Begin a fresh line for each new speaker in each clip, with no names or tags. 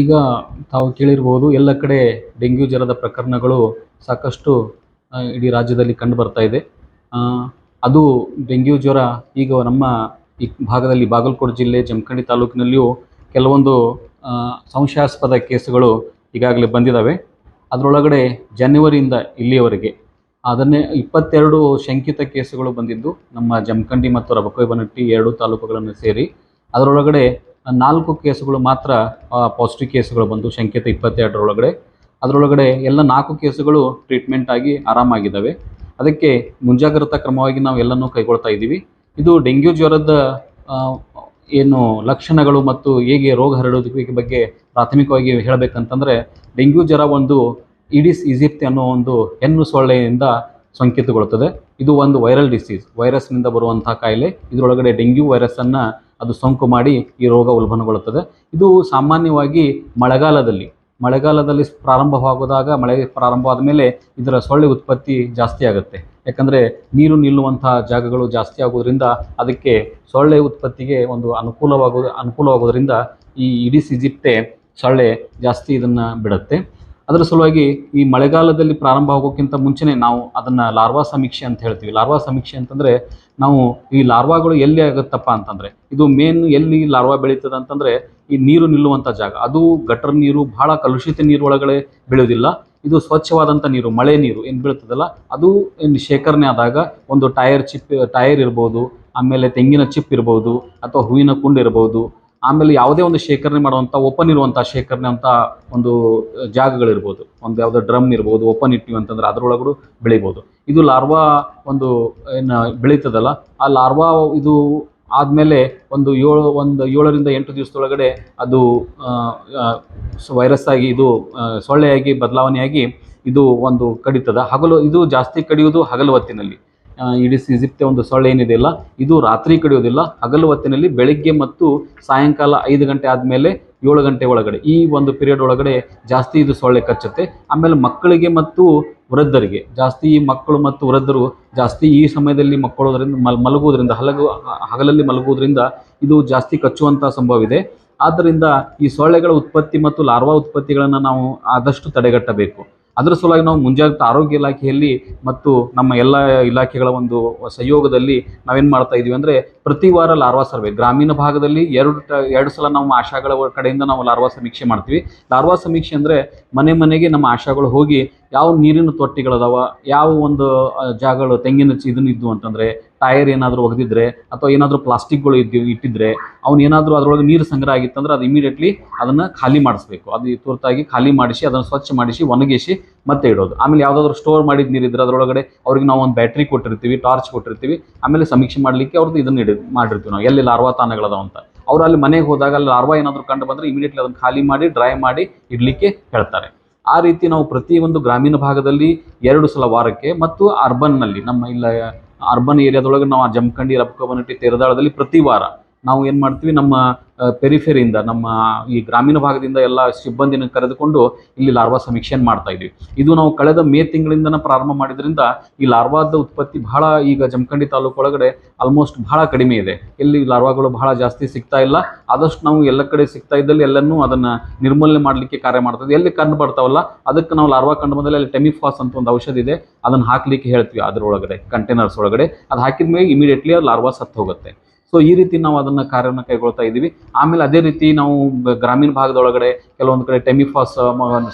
ಈಗ ತಾವು ಕೇಳಿರ್ಬೋದು ಎಲ್ಲ ಕಡೆ ಡೆಂಗ್ಯೂ ಜ್ವರದ ಪ್ರಕರಣಗಳು ಸಾಕಷ್ಟು ಇಡೀ ರಾಜ್ಯದಲ್ಲಿ ಕಂಡು ಬರ್ತಾ ಇದೆ. ಅದು ಡೆಂಗ್ಯೂ ಜ್ವರ ಈಗ ನಮ್ಮ ಈ ಭಾಗದಲ್ಲಿ ಬಾಗಲಕೋಟೆ ಜಿಲ್ಲೆ ಜಮಖಂಡಿ ತಾಲೂಕಿನಲ್ಲಿಯೂ ಕೆಲವೊಂದು ಸಂಶಯಾಸ್ಪದ ಕೇಸುಗಳು ಈಗಾಗಲೇ ಬಂದಿದ್ದಾವೆ. ಅದರೊಳಗಡೆ ಜನವರಿಯಿಂದ ಇಲ್ಲಿಯವರೆಗೆ ಅದನ್ನೇ ಇಪ್ಪತ್ತೆರಡು ಶಂಕಿತ ಕೇಸುಗಳು ಬಂದಿದ್ದು ನಮ್ಮ ಜಮಖಂಡಿ ಮತ್ತು ರಬಕವಿ ಬನಟ್ಟಿ ಎರಡು ತಾಲೂಕುಗಳನ್ನು ಸೇರಿ. ಅದರೊಳಗಡೆ ನಾಲ್ಕು ಕೇಸುಗಳು ಮಾತ್ರ ಪಾಸಿಟಿವ್ ಕೇಸುಗಳು ಬಂದು ಶಂಕಿತ ಇಪ್ಪತ್ತೆರಡರೊಳಗಡೆ. ಅದರೊಳಗಡೆ ಎಲ್ಲ ನಾಲ್ಕು ಕೇಸುಗಳು ಟ್ರೀಟ್ಮೆಂಟ್ ಆಗಿ ಆರಾಮಾಗಿದ್ದಾವೆ. ಅದಕ್ಕೆ ಮುಂಜಾಗ್ರತಾ ಕ್ರಮವಾಗಿ ನಾವು ಎಲ್ಲನೂ ಕೈಗೊಳ್ತಾ ಇದ್ದೀವಿ. ಇದು ಡೆಂಗ್ಯೂ ಜ್ವರದ ಏನು ಲಕ್ಷಣಗಳು ಮತ್ತು ಹೇಗೆ ರೋಗ ಹರಡೋದಕ್ಕೆ ಬಗ್ಗೆ ಪ್ರಾಥಮಿಕವಾಗಿ ಹೇಳಬೇಕಂತಂದರೆ, ಡೆಂಗ್ಯೂ ಜ್ವರ ಒಂದು ಇಡಿಸ್ ಈಜಿಪ್ತಿ ಅನ್ನೋ ಒಂದು ಹೆಣ್ಣು ಸೊಳ್ಳೆಯಿಂದ ಸೋಂಕಿತಗೊಳ್ಳುತ್ತದೆ ಇದು ಒಂದು ವೈರಲ್ ಡಿಸೀಸ್, ವೈರಸ್ನಿಂದ ಬರುವಂಥ ಕಾಯಿಲೆ. ಇದರೊಳಗಡೆ ಡೆಂಗ್ಯೂ ವೈರಸ್ಸನ್ನು ಅದು ಸೋಂಕು ಮಾಡಿ ಈ ರೋಗ ಉಲ್ಬಣಗೊಳ್ಳುತ್ತದೆ. ಇದು ಸಾಮಾನ್ಯವಾಗಿ ಮಳೆಗಾಲದಲ್ಲಿ ಮಳೆಗಾಲದಲ್ಲಿ ಪ್ರಾರಂಭವಾಗೋದಾಗ ಮಳೆ ಪ್ರಾರಂಭವಾದ ಮೇಲೆ ಇದರ ಸೊಳ್ಳೆ ಉತ್ಪತ್ತಿ ಜಾಸ್ತಿ ಆಗುತ್ತೆ. ಯಾಕಂದರೆ ನೀರು ನಿಲ್ಲುವಂತಹ ಜಾಗಗಳು ಜಾಸ್ತಿ ಆಗೋದ್ರಿಂದ ಅದಕ್ಕೆ ಸೊಳ್ಳೆ ಉತ್ಪತ್ತಿಗೆ ಒಂದು ಅನುಕೂಲವಾಗೋ ಅನುಕೂಲವಾಗೋದ್ರಿಂದ ಈ ಇಡೀ ಸಿಜಿಪ್ಟೆ ಸೊಳ್ಳೆ ಜಾಸ್ತಿ ಇದನ್ನು ಬಿಡುತ್ತೆ. ಅದರ ಸಲುವಾಗಿ ಈ ಮಳೆಗಾಲದಲ್ಲಿ ಪ್ರಾರಂಭ ಆಗೋಕ್ಕಿಂತ ಮುಂಚೆನೇ ನಾವು ಅದನ್ನು ಲಾರ್ವಾ ಸಮೀಕ್ಷೆ ಅಂತ ಹೇಳ್ತೀವಿ. ಲಾರ್ವಾ ಸಮೀಕ್ಷೆ ಅಂತಂದರೆ ನಾವು ಈ ಲಾರ್ವಾಗಳು ಎಲ್ಲಿ ಆಗುತ್ತಪ್ಪ ಅಂತಂದರೆ, ಇದು ಮೇನ್ ಎಲ್ಲಿ ಲಾರ್ವಾ ಬೆಳೀತದೆ ಅಂತಂದರೆ ಈ ನೀರು ನಿಲ್ಲುವಂಥ ಜಾಗ. ಅದು ಗಟರ್ ನೀರು, ಬಹಳ ಕಲುಷಿತ ನೀರು ಒಳಗಡೆ ಬೆಳೆಯೋದಿಲ್ಲ ಇದು ಸ್ವಚ್ಛವಾದಂಥ ನೀರು, ಮಳೆ ನೀರು ಏನು ಬೀಳ್ತದಲ್ಲ, ಅದು ಏನು ಶೇಖರಣೆ ಆದಾಗ ಒಂದು ಟೈರ್ ಚಿಪ್, ಟೈರ್ ಇರ್ಬೋದು, ಆಮೇಲೆ ತೆಂಗಿನ ಚಿಪ್ ಇರ್ಬೋದು, ಅಥವಾ ಹೂವಿನ ಕುಂಡು ಇರ್ಬೋದು ಆಮೇಲೆ ಯಾವುದೇ ಒಂದು ಶೇಖರಣೆ ಮಾಡುವಂಥ ಓಪನ್ ಇರುವಂಥ ಶೇಖರಣೆ ಅಂತ ಒಂದು ಜಾಗಗಳಿರ್ಬೋದು. ಒಂದು ಯಾವುದೋ ಡ್ರಮ್ ಇರ್ಬೋದು ಓಪನ್ ಇಟ್ಟಿವಿ ಅಂತಂದ್ರೆ ಅದರೊಳಗಡೆ ಬೆಳಿಬೋದು. ಇದು ಲಾರ್ವಾ ಒಂದು, ಏನು, ಬೆಳೀತದಲ್ಲ, ಆ ಲಾರ್ವಾ ಇದು ಆದಮೇಲೆ ಒಂದು ಏಳು, ಒಂದು ಏಳರಿಂದ ಎಂಟು ದಿವಸದೊಳಗಡೆ ಅದು ವೈರಸ್ ಆಗಿ ಇದು ಸೊಳ್ಳೆಯಾಗಿ, ಬದಲಾವಣೆಯಾಗಿ ಇದು ಒಂದು ಕಡಿತದ. ಹಗಲು, ಇದು ಜಾಸ್ತಿ ಕಡಿಯೋದು ಹಗಲು ಹೊತ್ತಿನಲ್ಲಿ ಆ, ಸಿಜಿಪ್ತೆ ಒಂದು ಸೊಳ್ಳೆ ಏನಿದೆ ಅಲ್ಲ ಇದು ರಾತ್ರಿ ಕಡಿಯೋದಿಲ್ಲ. ಹಗಲು ಹೊತ್ತಿನಲ್ಲಿ ಬೆಳಿಗ್ಗೆ ಮತ್ತು ಸಾಯಂಕಾಲ ಐದು ಗಂಟೆ ಆದಮೇಲೆ ಏಳು ಗಂಟೆ ಒಳಗಡೆ ಈ ಒಂದು ಪೀರಿಯಡ್ ಒಳಗಡೆ ಜಾಸ್ತಿ ಇದು ಸೊಳ್ಳೆ ಕಚ್ಚುತ್ತೆ. ಆಮೇಲೆ ಮಕ್ಕಳಿಗೆ ಮತ್ತು ವೃದ್ಧರಿಗೆ ಜಾಸ್ತಿ ಈ ಮಕ್ಕಳು ಮತ್ತು ವೃದ್ಧರು ಜಾಸ್ತಿ ಈ ಸಮಯದಲ್ಲಿ ಮಕ್ಕಳೋದ್ರಿಂದ ಮಲ್ ಮಲಗುವುದರಿಂದ ಹಲಗು ಹಗಲಲ್ಲಿ ಮಲಗುವುದರಿಂದ ಇದು ಜಾಸ್ತಿ ಕಚ್ಚುವಂಥ ಸಂಭವ ಇದೆ ಆದ್ದರಿಂದ ಈ ಸೊಳ್ಳೆಗಳ ಉತ್ಪತ್ತಿ ಮತ್ತು ಲಾರ್ವಾ ಉತ್ಪತ್ತಿಗಳನ್ನು ನಾವು ಆದಷ್ಟು ತಡೆಗಟ್ಟಬೇಕು. ಅದರ ಸಲುವಾಗಿ ನಾವು ಮುಂಜಾಗ್ರತಾ ಆರೋಗ್ಯ ಇಲಾಖೆಯಲ್ಲಿ ಮತ್ತು ನಮ್ಮ ಎಲ್ಲ ಇಲಾಖೆಗಳ ಒಂದು ಸಹಯೋಗದಲ್ಲಿ ನಾವೇನು ಮಾಡ್ತಾ ಇದೀವಿ ಅಂದರೆ ಪ್ರತಿ ವಾರ ಲಾರ್ವಾ ಸರ್ವೆ. ಗ್ರಾಮೀಣ ಭಾಗದಲ್ಲಿ ಎರಡು ಎರಡು ಸಲ ನಾವು ಆಶಾಗಳ ಕಡೆಯಿಂದ ನಾವು ಲಾರ್ವಾ ಸಮೀಕ್ಷೆ ಮಾಡ್ತೀವಿ. ಲಾರ್ವಾ ಸಮೀಕ್ಷೆ ಅಂದರೆ ಮನೆ ಮನೆಗೆ ನಮ್ಮ ಆಶಾಗಳು ಹೋಗಿ ಯಾವ ನೀರಿನ ತೊಟ್ಟಿಗಳದಾವ ಯಾವ ಒಂದು ಜಾಗಗಳು ತೆಂಗಿನ ಇದನ್ನ ಇದ್ವು ಅಂತಂದರೆ, ಟೈರ್ ಏನಾದರೂ ಒಗೆದಿದ್ರೆ ಅಥವಾ ಏನಾದರೂ ಪ್ಲಾಸ್ಟಿಕ್ಗಳು ಇದ್ದು ಇಟ್ಟಿದ್ರೆ ಅವ್ನು ಏನಾದರೂ ಅದರೊಳಗೆ ನೀರು ಸಂಗ್ರಹ ಆಗಿತ್ತಂದ್ರೆ ಅದು ಇಮಿಡಿಯೇಟ್ಲಿ ಅದನ್ನು ಖಾಲಿ ಮಾಡಿಸ್ಬೇಕು. ಅದು ತುರ್ತಾಗಿ ಖಾಲಿ ಮಾಡಿಸಿ, ಅದನ್ನು ಸ್ವಚ್ಛ ಮಾಡಿಸಿ, ಒಣಗಿಸಿ ಮತ್ತೆ ಇಡೋದು. ಆಮೇಲೆ ಯಾವುದಾದ್ರೂ ಸ್ಟೋರ್ ಮಾಡಿದ ನೀರಿದ್ರೆ ಅದರೊಳಗಡೆ ಅವ್ರಿಗೆ ನಾವು ಒಂದು ಬ್ಯಾಟ್ರಿ ಕೊಟ್ಟಿರ್ತೀವಿ ಟಾರ್ಚ್ ಕೊಟ್ಟಿರ್ತೀವಿ, ಆಮೇಲೆ ಸಮೀಕ್ಷೆ ಮಾಡಲಿಕ್ಕೆ ಅವ್ರದ್ದು ಇದನ್ನು ಇಡ, ಮಾಡಿರ್ತೀವಿ ನಾವು. ಎಲ್ಲಿ ಲಾರ್ವಾ ತಾಣಗಳದಾವ ಅಂತ. ಅವ್ರು ಅಲ್ಲಿ ಮನೆಗೆ ಹೋದಾಗ ಅಲ್ಲಿ ಲಾರ್ವಾ ಏನಾದರೂ ಕಂಡು ಬಂದರೆ ಇಮಿಡಿಯೇಟ್ಲಿ ಅದನ್ನು ಖಾಲಿ ಮಾಡಿ ಡ್ರೈ ಮಾಡಿ ಇಡಲಿಕ್ಕೆ ಹೇಳ್ತಾರೆ. ಆ ರೀತಿ ನಾವು ಪ್ರತಿ ಒಂದು ಗ್ರಾಮೀಣ ಭಾಗದಲ್ಲಿ ಎರಡು ಸಲ ವಾರಕ್ಕೆ ಮತ್ತು ಅರ್ಬನ್ನಲ್ಲಿ ನಮ್ಮ ಇಲ್ಲ ಅರ್ಬನ್ ಏರಿಯಾದೊಳಗೆ ನಾವು ಜಮಖಂಡಿ ಬನಟಿ ತೇರದಾಳದಲ್ಲಿ ಪ್ರತಿ ವಾರ ನಾವು ಏನು ಮಾಡ್ತೀವಿ, ನಮ್ಮ ಪೆರಿಫೆರಿಯಿಂದ ನಮ್ಮ ಈ ಗ್ರಾಮೀಣ ಭಾಗದಿಂದ ಎಲ್ಲ ಸಿಬ್ಬಂದಿನ ಕರೆದುಕೊಂಡು ಇಲ್ಲಿ ಲಾರ್ವಾ ಸಮೀಕ್ಷೆಯನ್ನು ಮಾಡ್ತಾ ಇದ್ವಿ. ಇದು ನಾವು ಕಳೆದ ಮೇ ತಿಂಗಳಿಂದನ ಪ್ರಾರಂಭ ಮಾಡಿದ್ರಿಂದ ಈ ಲಾರ್ವಾದ ಉತ್ಪತ್ತಿ ಬಹಳ ಈಗ ಜಮಖಂಡಿ ತಾಲೂಕು ಒಳಗಡೆ ಆಲ್ಮೋಸ್ಟ್ ಬಹಳ ಕಡಿಮೆ ಇದೆ. ಇಲ್ಲಿ ಲಾರ್ವಾಗಳು ಬಹಳ ಜಾಸ್ತಿ ಸಿಗ್ತಾ ಇಲ್ಲ. ಆದಷ್ಟು ನಾವು ಎಲ್ಲ ಕಡೆ ಸಿಗ್ತಾ ಇದ್ದಲ್ಲಿ ಎಲ್ಲನೂ ಅದನ್ನು ನಿರ್ಮೂಲನೆ ಮಾಡಲಿಕ್ಕೆ ಕಾರ್ಯ ಮಾಡ್ತದೆ ಎಲ್ಲಿ ಕಂಡು ಬರ್ತಾವಲ್ಲ, ಅದಕ್ಕೆ ನಾವು ಲಾರ್ವಾ ಕಂಡು ಬಂದಲ್ಲಿ ಅಲ್ಲಿ ಟೆಮಿಫಾಸ್ ಅಂತ ಒಂದು ಔಷಧಿ ಇದೆ. ಅದನ್ನು ಹಾಕಲಿಕ್ಕೆ ಹೇಳ್ತೀವಿ ಅದರೊಳಗಡೆ ಕಂಟೈನರ್ಸ್ ಒಳಗಡೆ. ಅದು ಹಾಕಿದ ಮೇಲೆ ಇಮಿಡಿಯೇಟ್ಲಿ ಅದು ಲಾರ್ವಾ ಸತ್ತು ಹೋಗುತ್ತೆ. ಸೊ ಈ ರೀತಿ ನಾವು ಅದನ್ನ ಕಾರ್ಯವನ್ನು ಕೈಗೊಳ್ತಾ ಇದ್ದೀವಿ. ಆಮೇಲೆ ಅದೇ ರೀತಿ ನಾವು ಗ್ರಾಮೀಣ ಭಾಗದೊಳಗಡೆ ಕೆಲವೊಂದು ಕಡೆ ಟೆಮಿಫಾಸ್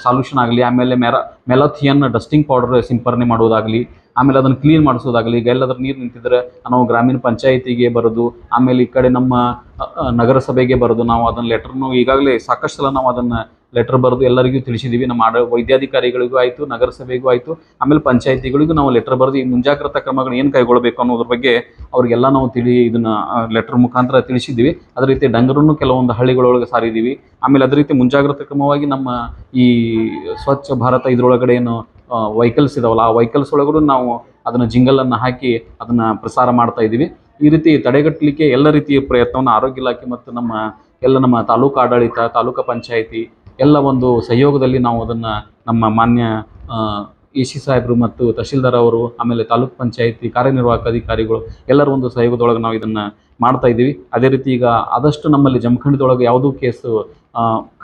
ಸಾಲ್ಯೂಷನ್ ಆಗಲಿ, ಆಮೇಲೆ ಮೆರ, ಮೆಲಥಿಯನ್ ಡಸ್ಟಿಂಗ್ ಪೌಡರ್ ಸಿಂಪರಣೆ ಮಾಡುವುದಾಗಲಿ ಆಮೇಲೆ ಅದನ್ನು ಕ್ಲೀನ್ ಮಾಡಿಸೋದಾಗಲಿ, ಈಗ ಎಲ್ಲಾದ್ರೂ ನೀರು ನಿಂತಿದ್ರೆ ನಾವು ಗ್ರಾಮೀಣ ಪಂಚಾಯಿತಿಗೆ ಬರೋದು, ಆಮೇಲೆ ಈ ಕಡೆ ನಮ್ಮ ನಗರಸಭೆಗೆ ಬರೋದು, ನಾವು ಅದನ್ನು ಲೆಟ್ರನ್ನು ಈಗಾಗಲೇ ಸಾಕಷ್ಟು ಸಲ ನಾವು ಅದನ್ನು ಲೆಟರ್ ಬರೆದು ಎಲ್ಲರಿಗೂ ತಿಳಿಸಿದ್ದೀವಿ ನಮ್ಮ ಆಡ, ವೈದ್ಯಾಧಿಕಾರಿಗಳಿಗೂ ಆಯಿತು, ನಗರಸಭೆಗೂ ಆಯಿತು, ಆಮೇಲೆ ಪಂಚಾಯಿತಿಗಳಿಗೂ ನಾವು ಲೆಟರ್ ಬರೆದು ಈ ಮುಂಜಾಗ್ರತಾ ಕ್ರಮಗಳು ಏನು ಕೈಗೊಳ್ಳಬೇಕು ಅನ್ನೋದ್ರ ಬಗ್ಗೆ ಅವ್ರಿಗೆಲ್ಲ ನಾವು ತಿಳಿ, ಇದನ್ನು ಲೆಟರ್ ಮುಖಾಂತರ ತಿಳಿಸಿದ್ದೀವಿ ಅದೇ ರೀತಿ ಡಂಗರನ್ನು ಕೆಲವೊಂದು ಹಳ್ಳಿಗಳೊಳಗೆ ಸಾರಿದ್ದೀವಿ ಆಮೇಲೆ ಅದೇ ರೀತಿ ಮುಂಜಾಗ್ರತಾ ಕ್ರಮವಾಗಿ ನಮ್ಮ ಈ ಸ್ವಚ್ಛ ಭಾರತ ಇದರೊಳಗಡೆ ಏನು ವೆಹಿಕಲ್ಸ್ ಇದಾವಲ್ಲ, ಆ ವೆಹಿಕಲ್ಸ್ ಒಳಗೂ ನಾವು ಅದನ್ನು ಜಿಂಗಲನ್ನು ಹಾಕಿ ಅದನ್ನು ಪ್ರಸಾರ ಮಾಡ್ತಾ ಇದ್ದೀವಿ. ಈ ರೀತಿ ತಡೆಗಟ್ಟಲಿಕ್ಕೆ ಎಲ್ಲ ರೀತಿಯ ಪ್ರಯತ್ನವನ್ನು ಆರೋಗ್ಯ ಇಲಾಖೆ ಮತ್ತು ನಮ್ಮ ಎಲ್ಲ ನಮ್ಮ ತಾಲೂಕು ಆಡಳಿತ, ತಾಲೂಕು ಪಂಚಾಯಿತಿ ಎಲ್ಲ ಒಂದು ಸಹಯೋಗದಲ್ಲಿ ನಾವು ಅದನ್ನು ನಮ್ಮ ಮಾನ್ಯ ಎ ಸಿ ಸಾಹೇಬರು ಮತ್ತು ತಹಶೀಲ್ದಾರ್ ಅವರು, ಆಮೇಲೆ ತಾಲೂಕ್ ಪಂಚಾಯಿತಿ ಕಾರ್ಯನಿರ್ವಾಹಕ ಅಧಿಕಾರಿಗಳು ಎಲ್ಲರ ಒಂದು ಸಹಯೋಗದೊಳಗೆ ನಾವು ಇದನ್ನು ಮಾಡ್ತಾ ಇದ್ದೀವಿ. ಅದೇ ರೀತಿ ಈಗ ಆದಷ್ಟು ನಮ್ಮಲ್ಲಿ ಜಮಖಂಡದೊಳಗೆ ಯಾವುದೂ ಕೇಸು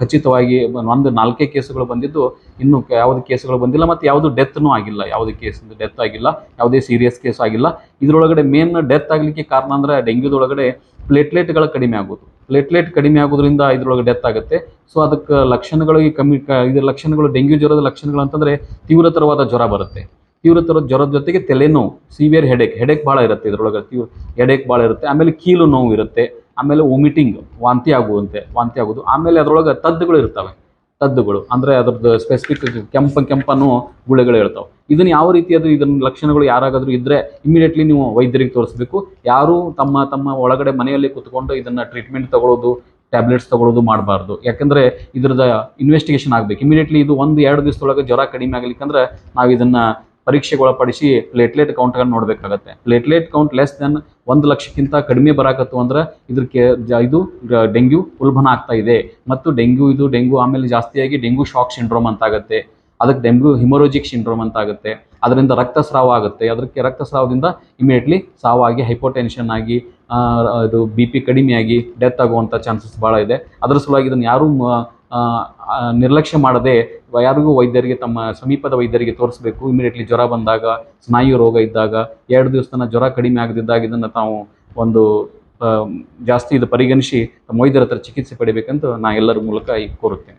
ಖಚಿತವಾಗಿ ಒಂದು ನಾಲ್ಕೇ ಕೇಸುಗಳು ಬಂದಿದ್ದು, ಇನ್ನು ಯಾವುದೇ ಕೇಸುಗಳು ಬಂದಿಲ್ಲ ಮತ್ತು ಯಾವುದು ಡೆತ್ನೂ ಆಗಿಲ್ಲ. ಯಾವುದೇ ಕೇಸ್ ಡೆತ್ ಆಗಿಲ್ಲ, ಯಾವುದೇ ಸೀರಿಯಸ್ ಕೇಸ್ ಆಗಿಲ್ಲ. ಇದರೊಳಗಡೆ ಮೇನ್ ಡೆತ್ ಆಗಲಿಕ್ಕೆ ಕಾರಣ ಅಂದ್ರೆ ಡೆಂಗ್ಯೂದೊಳಗಡೆ ಪ್ಲೇಟ್ಲೆಟ್ಗಳ ಕಡಿಮೆ ಆಗೋದು. ಪ್ಲೇಟ್ಲೆಟ್ ಕಡಿಮೆ ಆಗೋದ್ರಿಂದ ಇದರೊಳಗೆ ಡೆತ್ ಆಗುತ್ತೆ. ಸೊ ಅದಕ್ಕೆ ಲಕ್ಷಣಗಳು ಈ ಕಮ್ಮಿ ಇದರ ಲಕ್ಷಣಗಳು ಡೆಂಗ್ಯೂ ಜ್ವರದ ಲಕ್ಷಣಗಳು ಅಂತಂದರೆ ತೀವ್ರತರವಾದ ಜ್ವರ ಬರುತ್ತೆ. ತೀವ್ರತರದ ಜ್ವರದ ಜೊತೆಗೆ ತಲೆನೋವು ಸಿವಿಯರ್ ಹೆಡೇಕ್ ಹೆಡೇಕ್ ಭಾಳ ಇರುತ್ತೆ ಇದರೊಳಗೆ ತೀವ್ರ ಹೆಡೇಕ್ ಭಾಳ ಇರುತ್ತೆ. ಆಮೇಲೆ ಕೀಲು ನೋವು ಇರುತ್ತೆ. ಆಮೇಲೆ ವಾಮಿಟಿಂಗ್ ವಾಂತಿ ಆಗುವಂತೆ, ವಾಂತಿ ಆಗೋದು. ಆಮೇಲೆ ಅದರೊಳಗೆ ತದ್ದುಗಳು ಇರ್ತವೆ. ತದ್ದುಗಳು, ಅಂದರೆ ಅದ್ರದ್ದು ಸ್ಪೆಸಿಫಿಕ್ ಕೆಂಪ, ಕೆಂಪನ್ನು ಗುಳೆಗಳು ಇರ್ತಾವೆ ಇದನ್ನು ಯಾವ ರೀತಿಯಾದ ಇದನ್ನ ಲಕ್ಷಣಗಳು ಯಾರಾಗಾದರೂ ಇದ್ದರೆ ಇಮಿಡಿಯೇಟ್ಲಿ ನೀವು ವೈದ್ಯರಿಗೆ ತೋರಿಸ್ಬೇಕು. ಯಾರು ತಮ್ಮ ತಮ್ಮ ಒಳಗಡೆ ಮನೆಯಲ್ಲಿ ಕುತ್ಕೊಂಡು ಇದನ್ನು ಟ್ರೀಟ್ಮೆಂಟ್ ತಗೊಳ್ಳೋದು ಟ್ಯಾಬ್ಲೆಟ್ಸ್ ತಗೊಳ್ಳೋದು ಮಾಡಬಾರ್ದು. ಯಾಕಂದರೆ ಇದ್ರದ ಇನ್ವೆಸ್ಟಿಗೇಷನ್ ಆಗಬೇಕು. ಇಮಿಡಿಯೇಟ್ಲಿ ಇದು ಒಂದು, ಎರಡು ದಿವಸದೊಳಗೆ ಜ್ವರ ಕಡಿಮೆ ಆಗಲಿಕ್ಕಂದ್ರೆ ನಾವು ಇದನ್ನ ಪರೀಕ್ಷೆಗೆ ಒಳಪಡಿಸಿ ಪ್ಲೇಟ್ಲೆಟ್ ಕೌಂಟ್ಗಳನ್ನ ನೋಡಬೇಕಾಗತ್ತೆ. ಪ್ಲೇಟ್ಲೆಟ್ ಕೌಂಟ್ ಲೆಸ್ ದೆನ್ ಒಂದು ಲಕ್ಷಕ್ಕಿಂತ ಕಡಿಮೆ ಬರಾಕತ್ತು ಅಂದ್ರೆ ಇದಕ್ಕೆ ಇದು ಡೆಂಗ್ಯೂ ಉಲ್ಬಣ ಆಗ್ತಾ ಇದೆ. ಮತ್ತು ಡೆಂಗ್ಯೂ ಇದು ಡೆಂಗ್ಯೂ ಆಮೇಲೆ ಜಾಸ್ತಿಯಾಗಿ ಡೆಂಗ್ಯೂ ಶಾಕ್ ಸಿಂಡ್ರೋಮ್ ಅಂತ ಆಗುತ್ತೆ. ಅದಕ್ಕೆ ಡೆಂಗ್ಯೂ ಹಿಮೋರೋಜಿಕ್ ಸಿಂಡ್ರೋಮ್ ಅಂತ ಆಗುತ್ತೆ. ಅದರಿಂದ ರಕ್ತಸ್ರಾವ ಆಗುತ್ತೆ. ಅದಕ್ಕೆ ರಕ್ತಸ್ರಾವದಿಂದ ಇಮಿಡಿಯೇಟ್ಲಿ ಸಾವಾಗಿ ಹೈಪೋಟೆನ್ಷನ್ ಆಗಿ ಇದು ಬಿ ಪಿ ಕಡಿಮೆಯಾಗಿ ಡೆತ್ ಆಗುವಂಥ ಚಾನ್ಸಸ್ ಭಾಳ ಇದೆ. ಅದರ ಸಲುವಾಗಿ ಇದನ್ನು ಯಾರೂ ನಿರ್ಲಕ್ಷ್ಯ ಮಾಡದೆ ಯಾರಿಗೂ ವೈದ್ಯರಿಗೆ ತಮ್ಮ ಸಮೀಪದ ವೈದ್ಯರಿಗೆ ತೋರಿಸಬೇಕು. ಇಮಿಡಿಯೇಟ್ಲಿ ಜ್ವರ ಬಂದಾಗ, ಸ್ನಾಯು ರೋಗ ಇದ್ದಾಗ, ಎರಡು ದಿವಸ ತನಕ ಜ್ವರ ಕಡಿಮೆ ಆಗದಿದ್ದಾಗ ಇದನ್ನು ತಾವು ಒಂದು ಜಾಸ್ತಿ ಇದು ಪರಿಗಣಿಸಿ ವೈದ್ಯರ ಹತ್ರ ಚಿಕಿತ್ಸೆ ಪಡಿಬೇಕಂತ ನಾ ಎಲ್ಲರ ಮೂಲಕ ಈಗ ಕೋರುತ್ತೇನೆ.